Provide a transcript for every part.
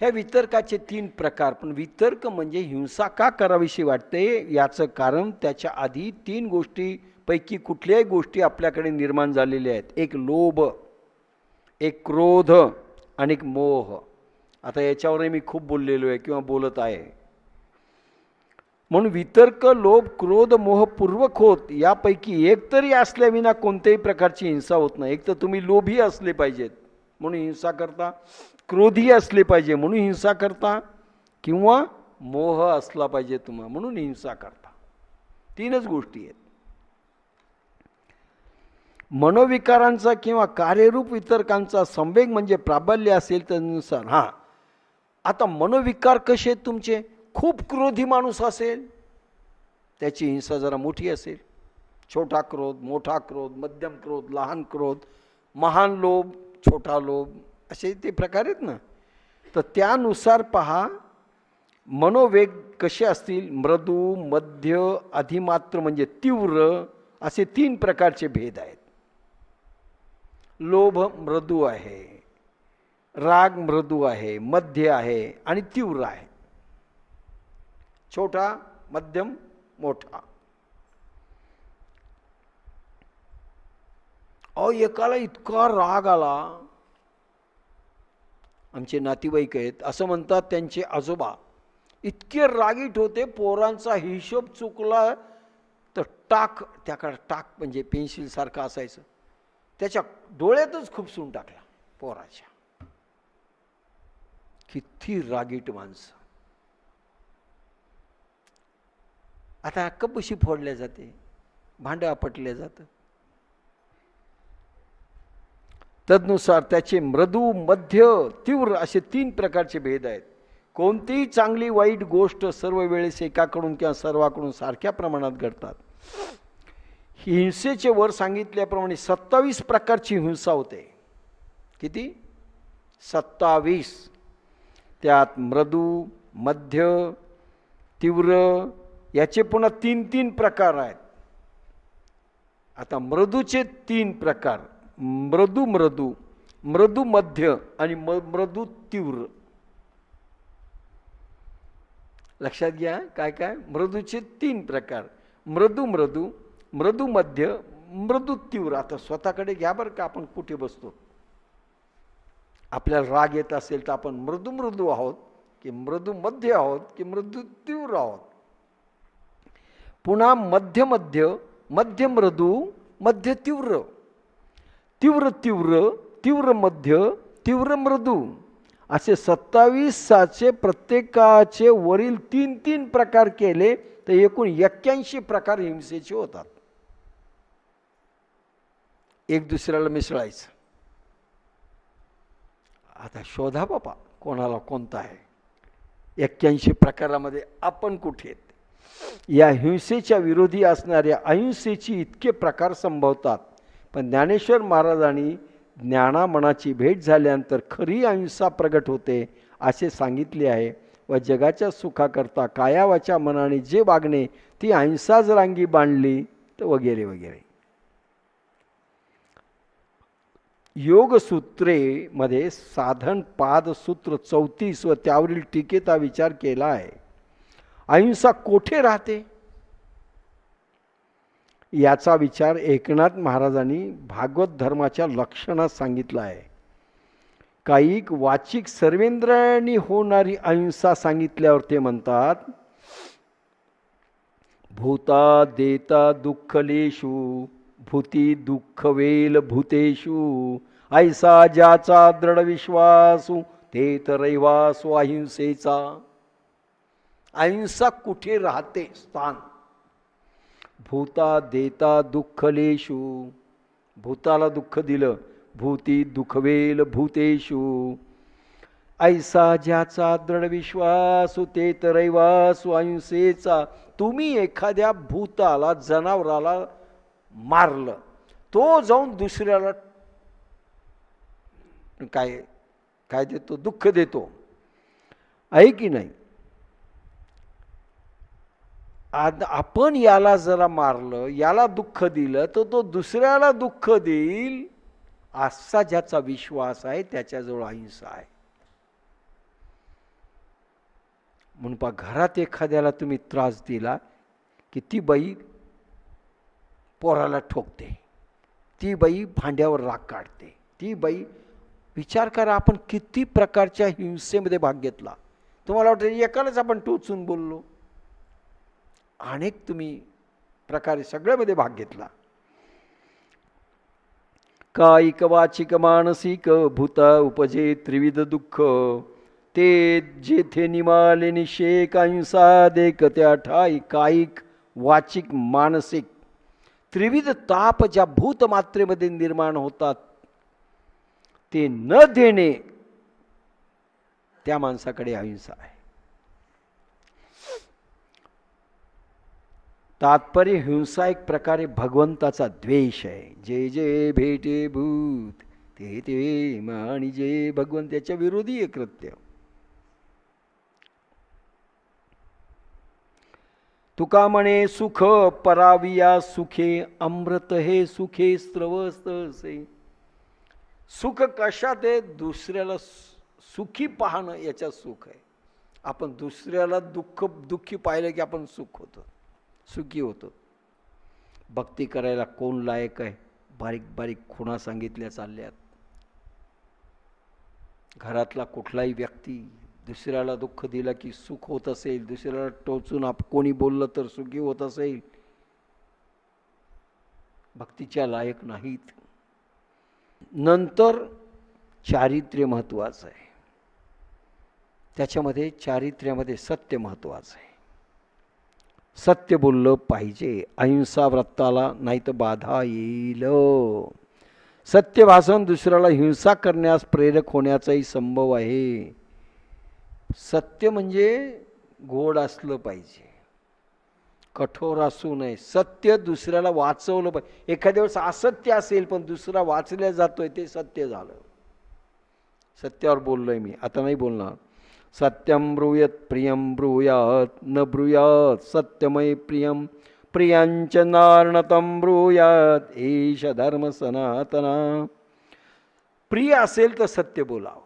ह्या वितर्काचे तीन प्रकार पण वितर्क म्हणजे हिंसा का करावीशी वाटते याचं कारण त्याच्या आधी तीन गोष्टीपैकी कुठल्याही गोष्टी आपल्याकडे निर्माण झालेल्या आहेत. एक लोभ एक क्रोध आणि एक मोह. आता याच्यावरही मी खूप बोललेलो आहे किंवा बोलत आहे. म्हणून वितर्क लोभ क्रोध मोहपूर्वक होत यापैकी एक तरी असल्याविना कोणत्याही प्रकारची हिंसा होत नाही. एक तर तुम्ही लोभी असले पाहिजेत. म्हणून हिंसा करता क्रोधी असले पाहिजे म्हणून हिंसा करता किंवा मोह असला पाहिजे तुम्हा म्हणून हिंसा करता. तीनच गोष्टी आहेत. मनोविकारांचा किंवा कार्यरूप वितरकांचा संवेग म्हणजे प्राबल्य असेल त्यानुसार हां. आता मनोविकार कसे आहेत तुमचे? खूप क्रोधी माणूस असेल त्याची हिंसा जरा मोठी असेल. छोटा क्रोध मोठा क्रोध मध्यम क्रोध लहान क्रोध महान लोभ छोटा लोभ असे ते प्रकार आहेत ना. तर त्यानुसार पहा मनोवेग कसे असतील? मृदू मध्य अधिमात्र म्हणजे तीव्र असे तीन प्रकारचे भेद आहेत. लोभ मृदू आहे राग मृदू आहे मध्य आहे आणि तीव्र आहे. छोटा मध्यम मोठा. अहो एकाला इतका राग आला. आमचे नातेवाईक आहेत असं म्हणतात त्यांचे आजोबा. इतके रागीट होते पोरांचा हिशोब चुकला तर टाक त्याकडे टाक म्हणजे पेन्सिलसारखं असायचं. त्याच्या डोळ्यातच खुपसून टाकला पोराच्या. किती रागीट माणसं. आता कपशी फोडल्या जाते भांडं आपटल्या जातं. तदनुसार त्याचे मृदू मध्य तीव्र असे तीन प्रकारचे भेद आहेत. कोणतीही चांगली वाईट गोष्ट सर्व वेळेस एकाकडून किंवा सर्वाकडून सारख्या प्रमाणात घडतात. हिंसेचे वर सांगितल्याप्रमाणे सत्तावीस प्रकारची हिंसा होते. किती? सत्तावीस. त्यात मृदू मध्य तीव्र याचे पुन्हा तीन तीन प्रकार आहेत. आता मृदूचे तीन प्रकार. मृदू मृदू मृदू मध्य आणि म मृदू तीव्र. लक्षात घ्या काय काय? मृदूचे तीन प्रकार. मृदू मृदू मृदू मध्य मृदू तीव्र. आता स्वतःकडे घ्या बरं का आपण कुठे बसतो. आपल्याला राग येत असेल तर आपण मृदू मृदू आहोत की मृदू मध्य आहोत की मृदू तीव्र आहोत. पुन्हा मध्य मध्य मध्य मृदू मध्य तीव्र. तीव्र तीव्र तीव्र मध्य तीव्र मृदू. असे सत्तावीसाचे प्रत्येकाचे वरील तीन तीन प्रकार केले तर एकूण एक्क्याऐंशी प्रकार हिंसेचे होतात. एक दुसऱ्याला मिसळायचं. आता शोधा बापा कोणाला कोणता आहे. एक्क्याऐंशी प्रकारामध्ये आपण कुठे या हिंसेच्या विरोधी असणाऱ्या अहिंसेची इतके प्रकार संभवतात. पण ज्ञानेश्वर महाराजांनी ज्ञानामनाची भेट झाल्यानंतर खरी अहिंसा प्रगट होते असे सांगितले आहे व जगाच्या सुखाकरता कायावाच्या मनाने जे वागणे ती अहिंसाच रांगी बांधली तर वगैरे वगैरे. योगसूत्रेमध्ये साधन पाद सूत्र चौतीस व त्यावरील टीकेचा विचार केला आहे. अहिंसा कोठे राहते? याचा विचार एकनाथ महाराजांनी भागवत धर्माच्या लक्षणात सांगितला आहे. काही वाचिक सर्वेंद्रांनी होणारी अहिंसा सांगितल्यावर ते म्हणतात भूता देता दुःखलेशू भूती दुःख वेल भूतेषु ऐसा ज्याचा दृढ विश्वासू ते तर रहिवासू अहिंसेचा. अहिंसा कुठे राहते? स्थान. भूता देता दुःखलेशू भूताला दुःख दिलं भूती दुखवेल भूतेषु. ऐसा ज्याचा दृढ विश्वासू ते तर अहिंसेचा तुम्ही एखाद्या भूताला जनावराला मारलं तो जाऊन दुसऱ्याला काय काय देतो? दुःख देतो. आहे की नाही? आज आपण याला जरा मारलं याला दुःख दिलं तर तो दुसऱ्याला दुःख देईल असा ज्याचा विश्वास आहे त्याच्याजवळ अहिंसा आहे. म्हणून पा घरात एखाद्याला तुम्ही त्रास दिला की ती बाई पोराला ठोकते ती बाई भांड्यावर राग काढते ती बाई विचार करा आपण किती प्रकारच्या हिंसेमध्ये भाग घेतला. तुम्हाला वाटतं एकालाच आपण टोचून बोललो. अनेक तुम्ही प्रकारे सगळ्यामध्ये भाग घेतला. कायिक वाचिक मानसिक भूत उपजे त्रिविध दुःख ते जेथे निमाले निषेक अहिंसा देख त्या ठाई कायिक वाचिक मानसिक. त्रिविध ताप ज्या भूतमात्रेमध्ये निर्माण होतात ते न देणे त्या माणसाकडे अहिंसा आहे. तात्पर्य हिंसा एक प्रकारे भगवंताचा द्वेष आहे. जे जे भेटे भूत ते ते आणि जे भगवंत याच्या विरोधी आहे कृत्य. तुका म्हणे सुख पराविया सुखे अमृत हे सुखे स्त्रवस्तसे सुख कशात आहे? दुसऱ्याला सुखी पाहणं याच्यात सुख आहे. आपण दुसऱ्याला दुःख दुःखी पाहिलं की आपण सुख होतो. सुखी होतो. भक्ती करायला कोण लायक आहे? बारीक बारीक खुणा सांगितल्या चालल्यात. घरातला कुठलाही व्यक्ती दुसऱ्याला दुःख दिलं की सुख होत असेल दुसऱ्याला टोचून आप कोणी बोललं तर सुखी होत असेल. भक्तीच्या लायक नाहीत. नंतर चारित्र्य महत्त्वाचं आहे. त्याच्यामध्ये चारित्र्यामध्ये सत्य महत्त्वाचं आहे. सत्य बोललं पाहिजे. अहिंसा व्रताला नाही तर बाधा येईल. सत्य भाषण दुसऱ्याला हिंसा करण्यास प्रेरक होण्याचाही संभव आहे. सत्य म्हणजे गोड असलं पाहिजे. कठोर असू नये. सत्य दुसऱ्याला वाचवलं पाहिजे. एखाद्या वेळेस असत्य असेल पण दुसरा वाचल्या जातोय ते सत्य झालं. सत्यावर बोललोय मी. आता नाही बोलणार. सत्यम ब्रूयत प्रियम ब्रूयात न ब्रूयात सत्यमय प्रियम प्रियांच नारणतम ब्रूयात ईश धर्म सनातना। प्रिय असेल तर सत्य बोलावं.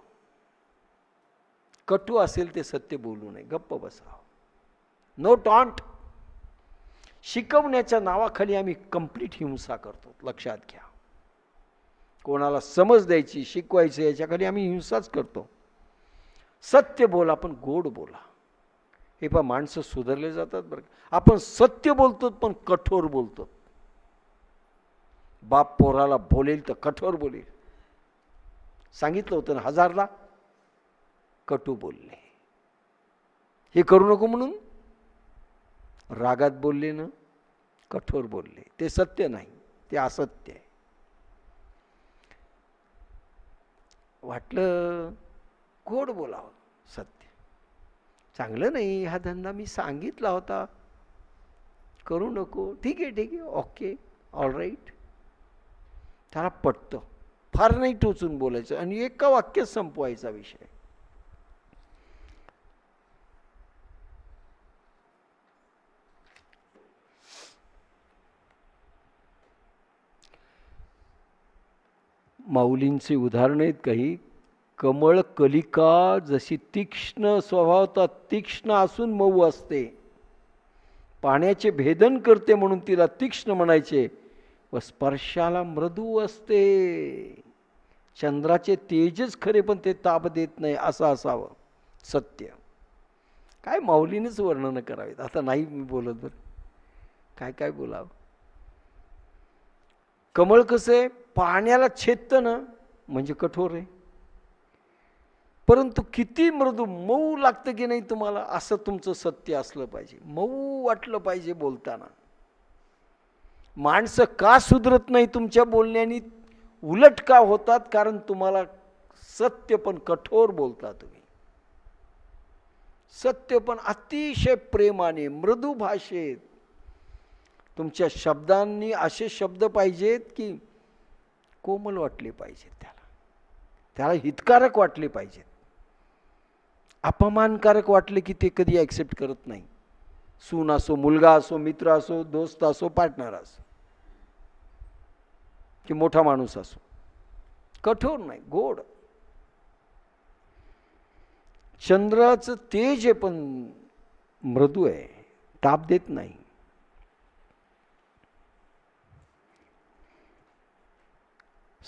कटू असेल ते सत्य बोलू नये. गप्प बसावं. नो टॉन्ट शिकवण्याच्या नावाखाली आम्ही कंप्लीट हिंसा करतो. लक्षात घ्या. कोणाला समज द्यायची शिकवायची याच्याखाली आम्ही हिंसाच करतो. सत्य बोला पण गोड बोला. हे पा माणसं सुधारले जातात बरं आपण सत्य बोलतो पण कठोर बोलतो. बाप पोराला बोलेल तर कठोर बोलेल. सांगितलं होतं ना हजारला कटू बोलले हे करू नको म्हणून. रागात बोलले ना कठोर बोलले. ते सत्य नाही ते असत्य आहे. वाटलं गोड बोलावं. सत्य. चांगलं नाही हा धंदा मी सांगितला होता. करू नको. ठीक आहे ठीक आहे. ओके. ऑल राईट त्याला पटतं. फार नाही टोचून बोलायचं. आणि एका वाक्यात संपवायचा विषय. माऊलींचे उदाहरण आहेत काही. कमळ कलिका जशी तीक्ष्ण स्वभावता तीक्ष्ण असून मऊ असते. पाण्याचे भेदन करते म्हणून तिला तीक्ष्ण म्हणायचे व स्पर्शाला मृदू असते. चंद्राचे तेजच खरे पण ते ताप देत नाही असं असावं. सत्य. काय माऊलीनेच वर्णन करावेत. आता नाही मी बोलत बरं. काय काय बोलावं? कमळ कसं आहे? पाण्याला छेदतं ना म्हणजे कठोर आहे. परंतु किती मृदू मऊ लागतं की नाही तुम्हाला? असं तुमचं सत्य असलं पाहिजे. मऊ वाटलं पाहिजे बोलताना. माणसं का सुधरत नाही तुमच्या बोलण्याने? उलट का होतात? कारण तुम्हाला सत्य पण कठोर बोलता तुम्ही. सत्य पण अतिशय प्रेमाने मृदू भाषेत. तुमच्या शब्दांनी असे शब्द पाहिजेत की कोमल वाटले पाहिजेत त्याला. त्याला हितकारक वाटले पाहिजेत. अपमानकारक वाटले की ते कधी ॲक्सेप्ट करत नाही. सून असो मुलगा असो मित्र असो दोस्त असो पार्टनर असो. की मोठा माणूस असो. कठोर नाही गोड. चंद्राचं तेज पण मृदू आहे. ताप देत नाही.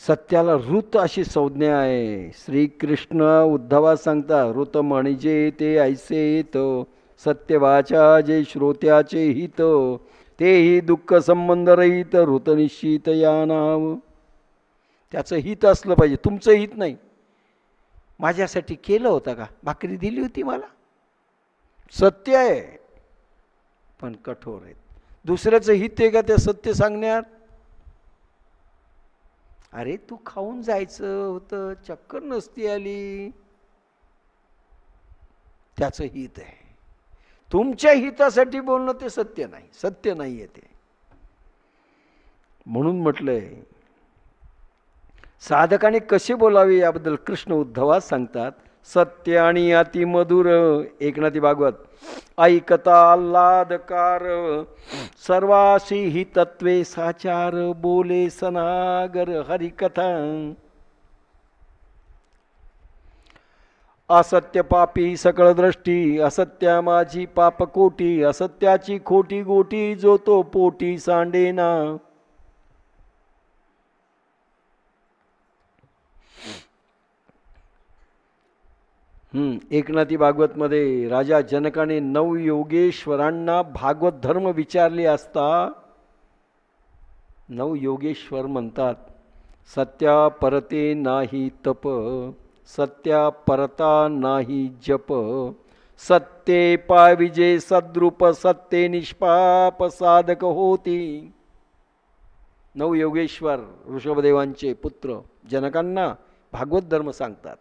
सत्याला ऋत अशी संज्ञा आहे. श्रीकृष्ण उद्धवा सांगता ऋत म्हणजे ते ऐसे येत सत्यवाचा जे श्रोत्याचे हित तेही दुःख संबंध रहित ऋत निश्चित या नाव त्याचं हित असलं पाहिजे. तुमचं हित नाही. माझ्यासाठी केलं होतं का? भाकरी दिली होती मला. सत्य आहे पण कठोर आहेत दुसऱ्याचं हित आहे का त्या सत्य सांगण्यात? अरे तू खाऊन जायचं होतं चक्कर नसती आली. त्याचं हित आहे. तुमच्या हितासाठी बोलणं ते सत्य नाही सत्य नाही आहे ते. म्हणून म्हटलंय साधकाने कसे बोलावे याबद्दल कृष्ण उद्धवात सांगतात सत्य आणि अतिमधुर. एकनाथी भागवत. ऐकता आल्हादकार. सर्वाशी ही तत्वे साचार बोले सनागर हरिकथा. असत्य पापी सकळ दृष्टी असत्या माझी पापकोटी असत्याची खोटी गोटी जो तो पोटी सांडेना. एकनाथी भागवतमध्ये राजा जनकाने नऊ योगेश्वरांना भागवत धर्म विचारले असता नऊ योगेश्वर म्हणतात सत्या परते नाही तप सत्या परता नाही जप सत्ये पाविजे सद्रूप सत्ये निष्पाप साधक होती. नऊ योगेश्वर ऋषभदेवांचे पुत्र जनकांना भागवत धर्म सांगतात.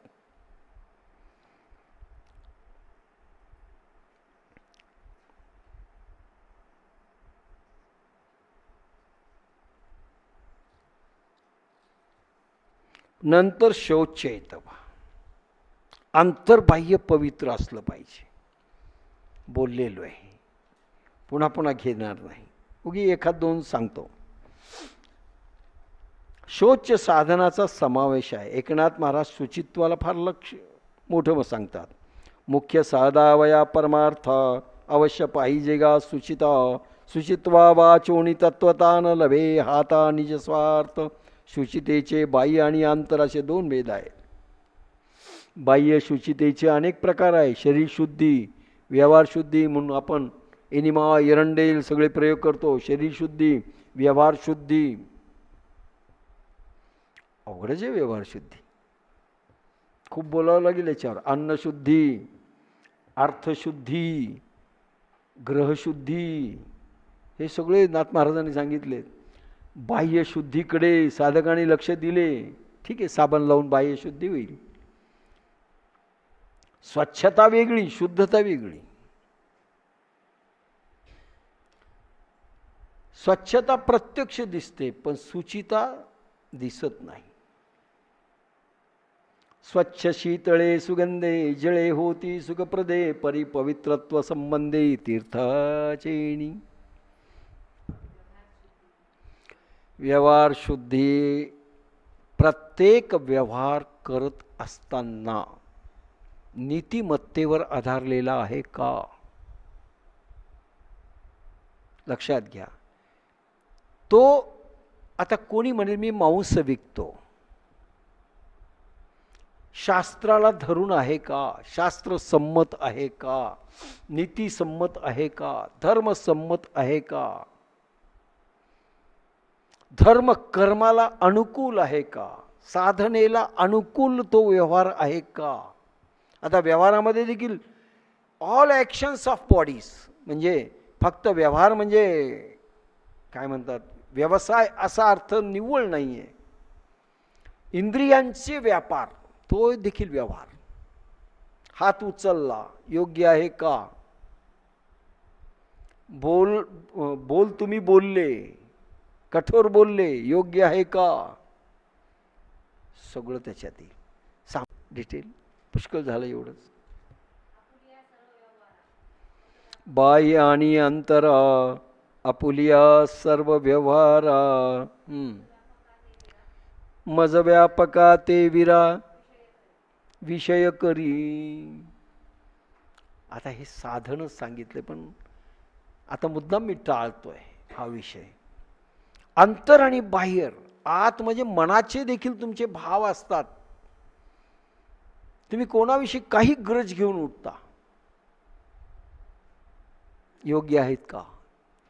नंतर शौचैतवा येतं पवित्र असलं पाहिजे. बोललेलो आहे. पुन्हा पुन्हा घेणार नाही. उगी एखाद दोन सांगतो. शौच साधनाचा समावेश आहे. एकनाथ महाराज शुचित्वाला फार लक्ष मोठं सांगतात. मुख्य साधावया परमार्थ अवश्य पाहिजे गा सुचिता. सुचित्वा वाचोणी तत्वता न लभे हाता निज स्वार्थ. शुचितेचे बाह्य आणि आंतर असे दोन भेद आहेत. बाह्य शुचितेचे अनेक प्रकार आहे शरीर शुद्धी व्यवहार शुद्धी म्हणून आपण एनिमा एरंडेल सगळे प्रयोग करतो. शरीर शुद्धी व्यवहार शुद्धी. अवघडच आहे व्यवहार शुद्धी. खूप बोलावं लागेल याच्यावर. अन्नशुद्धी अर्थशुद्धी ग्रहशुद्धी हे सगळे नाथ महाराजांनी सांगितलेत. बाह्यशुद्धीकडे साधकाने लक्ष दिले ठीक आहे साबण लावून बाह्यशुद्धी होईल. स्वच्छता वेगळी शुद्धता वेगळी. स्वच्छता प्रत्यक्ष दिसते पण सुचिता दिसत नाही. स्वच्छ शीतळे सुगंधे जळे होती सुखप्रदे परिपवित्रत्व संबंधे तीर्थाचेणी. व्यवहार शुद्धी प्रत्येक व्यवहार करत असताना नीतिमत्तेवर आधारलेला आहे का? लक्षात घ्या. तो आता कोणी म्हणेल मी मांस विकतो. शास्त्राला धरून आहे का? शास्त्र संमत आहे का? नीतीसंमत आहे का? धर्मसंमत आहे का? धर्म कर्माला अनुकूल आहे का? साधनेला अनुकूल तो व्यवहार आहे का? आता व्यवहारामध्ये देखील ऑल ॲक्शन्स ऑफ बॉडीज म्हणजे फक्त व्यवहार म्हणजे काय म्हणतात? व्यवसाय असा अर्थ निव्वळ नाही आहे इंद्रियांचे व्यापार तो देखील व्यवहार. हात उचलला योग्य आहे का? बोल बोल तुम्ही बोलले कठोर बोलले योग्य आहे का? सगळं त्याच्यात येईल. सांग डिटेल पुष्कळ झालं एवढंच. बाह्य आणि अंतर आपुलिया सर्व व्यवहारा मज व्यापका ते विरा विषय करी. आता हे साधनच सांगितले पण आता मुद्दाम मी टाळतोय हा विषय. अंतर आणि बाह्य आत म्हणजे मनाचे देखील तुमचे भाव असतात. तुम्ही कोणाविषयी काही गरज घेऊन उठता? योग्य आहेत का?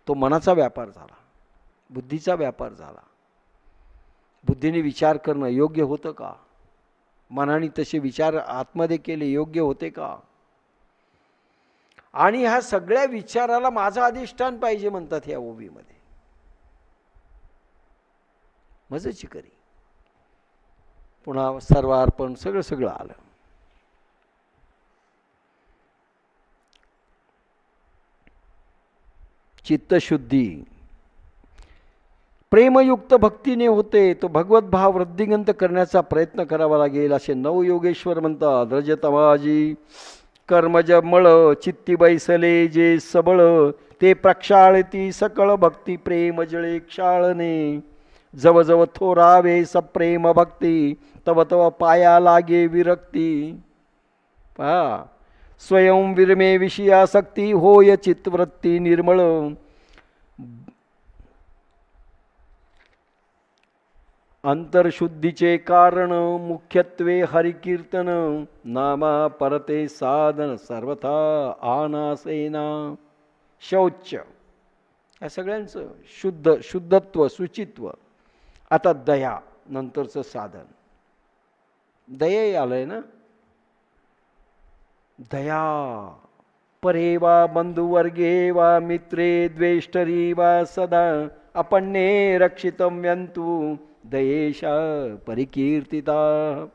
तो मनाचा व्यापार झाला बुद्धीचा व्यापार झाला. बुद्धीने विचार करणं योग्य होतं का? मनाने तसे विचार आतमध्ये केले योग्य होते का? आणि ह्या सगळ्या विचाराला माझं अधिष्ठान पाहिजे म्हणतात ह्या ओबीमध्ये मजेची करी. पुन्हा सर्वार्पण सगळं सगळं आलं. चित्तशुद्धी. प्रेमयुक्त भक्तीने होते तो भगवत भाव वृद्धिगंत करण्याचा प्रयत्न करावा लागेल असे नव योगेश्वर म्हणतात. रजतमाजी कर्मज मळ चित्ती बैसले जे सबळ ते प्रक्षाळती सकळ भक्ती प्रेम जळे क्षाळने जव जव थोरावे सप्रेम भक्ती तव तव पाया लागे विरक्ती. पहा स्वयं विरमे विषयासक्ती होय चित्तवृत्ती निर्मळ. अंतरशुद्धीचे कारण मुख्यत्वे हरिकीर्तन नामा परते साधन सर्वथा आनासेना. शौच. या सगळ्यांचं शुद्ध शुद्धत्व शुचित्व. आता दया नंतरचं साधन. दया आलंय ना? दया. परे वा बंधुवर्गे वा मित्रे द्वेष्टरी वा सदा अपण्ये रक्षितम व्यंतु दयेशा परिकीर्तिता.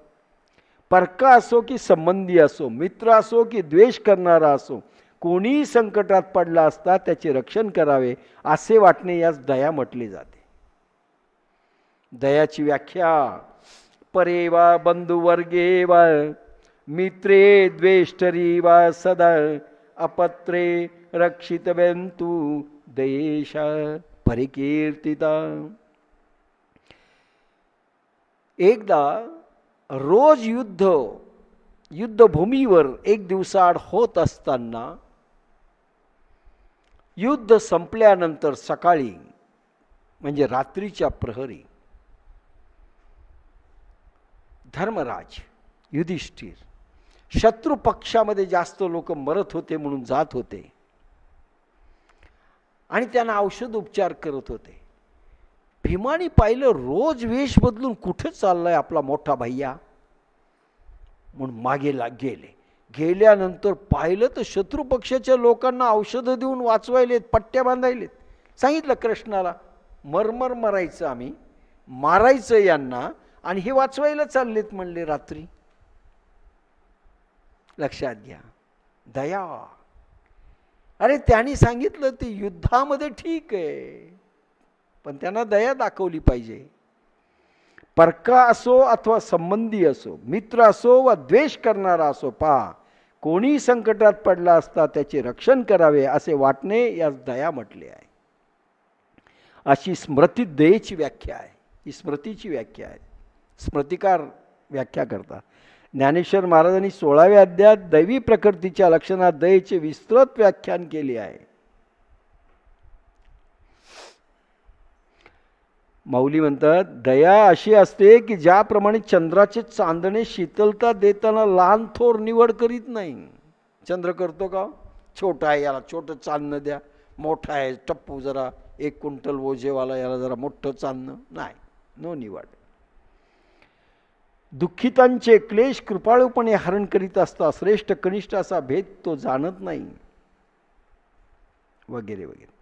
परका असो की संबंधी असो मित्र असो की द्वेष करणारा असो कोणीही संकटात पडला असता त्याचे रक्षण करावे असे वाटणे यास दया म्हटली जाते. दयाची व्याख्या. परे वा बंधुवर्गे वा मित्रे द्वेष्टरी वा सदा अपत्रे रक्षितव्यंतु देश परिकीर्तिता. एकदा रोज युद्ध युद्धभूमीवर एक दिवसाआड होत असताना युद्ध संपल्यानंतर सकाळी म्हणजे रात्रीच्या प्रहरी धर्मराज युधिष्ठिर. शत्रू पक्षामध्ये जास्त लोक मरत होते म्हणून जात होते. आणि त्यांना औषध उपचार करत होते. भीमाने पाहिलं रोज वेश बदलून कुठं चाललाय आपला मोठा भैया? म्हणून मागे ला गेले. गेल्यानंतर पाहिलं तर शत्रू पक्षाच्या लोकांना औषधं देऊन वाचवायलेत पट्ट्या बांधायलेत. सांगितलं कृष्णाला मरमर मरायचं आम्ही. मारायचं यांना आणि हे वाचवायला चाललेत म्हणले रात्री. लक्षात घ्या. दया. अरे त्यांनी सांगितलं ते युद्धामध्ये ठीक आहे. पण त्यांना दया दाखवली पाहिजे. परका असो अथवा संबंधी असो मित्र असो वा द्वेष करणारा असो पहा कोणी संकटात पडला असता त्याचे रक्षण करावे असे वाटणे यास दया म्हटले आहे. अशी स्मृती दयेची व्याख्या आहे. ही स्मृतीची व्याख्या आहे. स्मृतिकार व्याख्या करतात. ज्ञानेश्वर महाराजांनी सोळाव्या अध्यायात दैवी प्रकृतीच्या लक्षणात दयेचे विस्तृत व्याख्यान केले आहे. माऊली म्हणतात दया अशी असते की ज्याप्रमाणे चंद्राचे चांदणे शीतलता देताना लहान थोर निवड करीत नाही. चंद्र करतो का? छोटा आहे याला छोटं चांदणं द्या. मोठा आहे टप्पू जरा एक क्विंटल ओझेवाला याला जरा मोठं चांदणं नाही नो निवड. दुःखितांचे क्लेश कृपाळूपणे हरण करीत असता श्रेष्ठ कनिष्ठ असा भेद तो जाणत नाही. वगैरे वगैरे.